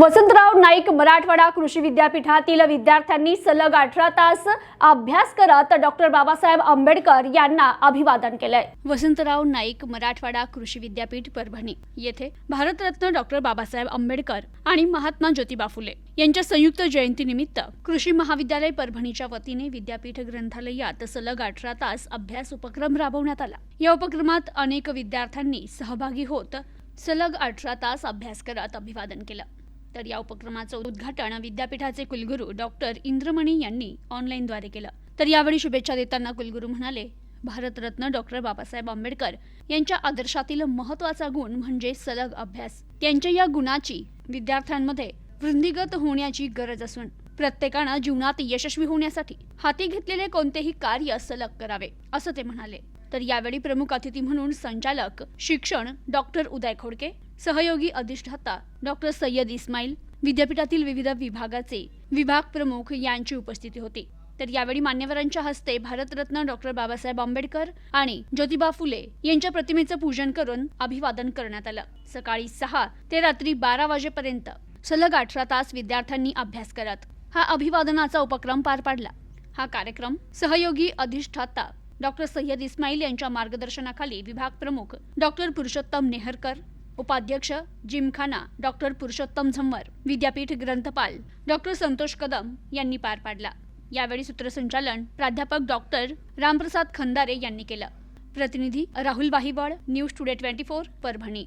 वसंतराव नाईक मराठवाडा कृषी विद्यापीठातील विद्यार्थ्यांनी सलग अठरा तास अभ्यास करत डॉक्टर बाबासाहेब आंबेडकर यांना अभिवादन केलंय. वसंतराव नाईक मराठवाडा कृषी विद्यापीठ परभणी. येथे भारतरत्न डॉक्टर बाबासाहेब आंबेडकर आणि महात्मा ज्योतिबा फुले यांच्या संयुक्त जयंतीनिमित्त कृषी महाविद्यालय परभणीच्या वतीने विद्यापीठ ग्रंथालयात सलग अठरा तास अभ्यास उपक्रम राबवण्यात आला. या उपक्रमात अनेक विद्यार्थ्यांनी सहभागी होत सलग अठरा तास अभ्यास करत अभिवादन केलं. तर या उपक्रमाचं उद्घाटन विद्यापीठाचे कुलगुरू डॉक्टर इंद्रमणी यांनी ऑनलाईनद्वारे केलं. तर यावेळी शुभेच्छा देताना कुलगुरू म्हणाले भारतरत्न डॉक्टर बाबासाहेब आंबेडकर यांच्या आदर्शातील महत्त्वाचा गुण म्हणजे सलग अभ्यास. त्यांच्या या गुणाची विद्यार्थ्यांमध्ये वृद्धिगत होण्याची गरज असून प्रत्येकानं जीवनात यशस्वी होण्यासाठी हाती घेतलेले कोणतेही कार्य सलग करावे असं ते म्हणाले. तर यावेळी प्रमुख अतिथी म्हणून संचालक शिक्षण डॉक्टर उदय खोडके सहयोगी अधिष्ठाता डॉक्टर सय्यद इस्माईल विद्यापीठातील विविध विभागाचे विभाग प्रमुख यांची उपस्थिती होती. तर यावेळी मान्यवरांच्या हस्ते भारतरत्न डॉक्टर बाबासाहेब आंबेडकर आणि ज्योतिबा फुले यांच्या प्रतिमेचं पूजन करून अभिवादन करण्यात आलं. सकाळी सहा ते रात्री बारा वाजेपर्यंत सलग अठरा तास विद्यार्थ्यांनी अभ्यास करत हा अभिवादनाचा उपक्रम पार पाडला. हा कार्यक्रम सहयोगी अधिष्ठाता डॉक्टर सय्यद इस्माईल यांच्या मार्गदर्शनाखाली विभाग प्रमुख डॉक्टर पुरुषोत्तम नेहरकर उपाध्यक्ष जिमखाना डॉक्टर पुरुषोत्तम झंवर विद्यापीठ ग्रंथपाल डॉक्टर संतोष कदम यांनी पार पाडला. यावेळी सूत्रसंचालन प्राध्यापक डॉक्टर रामप्रसाद खंदारे यांनी केलं. प्रतिनिधी Rahul Wahiwal news today twenty four Parbhani.